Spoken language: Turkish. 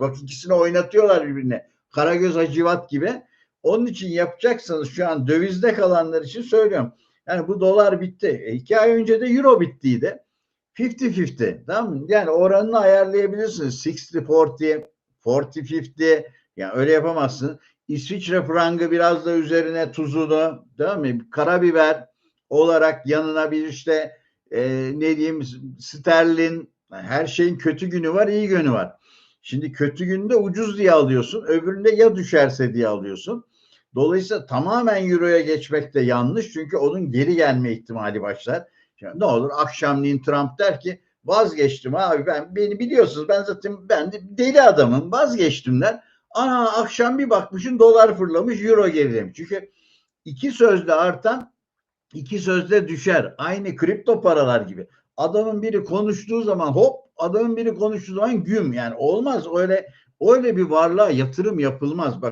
Bak ikisini oynatıyorlar birbirine. Karagöz Hacivat gibi. Onun için yapacaksanız şu an dövizde kalanlar için söylüyorum. Yani bu dolar bitti. E, iki ay önce de euro bittiydi. 50-50 tamam mı? Yani oranını ayarlayabilirsiniz. 60-40, 40-50 yani öyle yapamazsınız. İsviçre frangı biraz da üzerine tuzunu değil mi? Karabiber olarak yanına bir işte e, ne diyeyim sterlin her şeyin kötü günü var iyi günü var. Şimdi kötü günde ucuz diye alıyorsun. Öbüründe ya düşerse diye alıyorsun. Dolayısıyla tamamen euroya geçmek de yanlış. Çünkü onun geri gelme ihtimali başlar. Şimdi ne olur akşamleyin Trump der ki vazgeçtim abi ben beni biliyorsunuz ben zaten ben de deli adamım vazgeçtim der. Ana akşam bir bakmışın dolar fırlamış euro gerilemiş. Çünkü iki sözle artan iki sözle düşer. Aynı kripto paralar gibi. Adamın biri konuştuğu zaman hop adamın biri konuştuğu zaman güm yani olmaz öyle öyle bir varlığa yatırım yapılmaz. Bak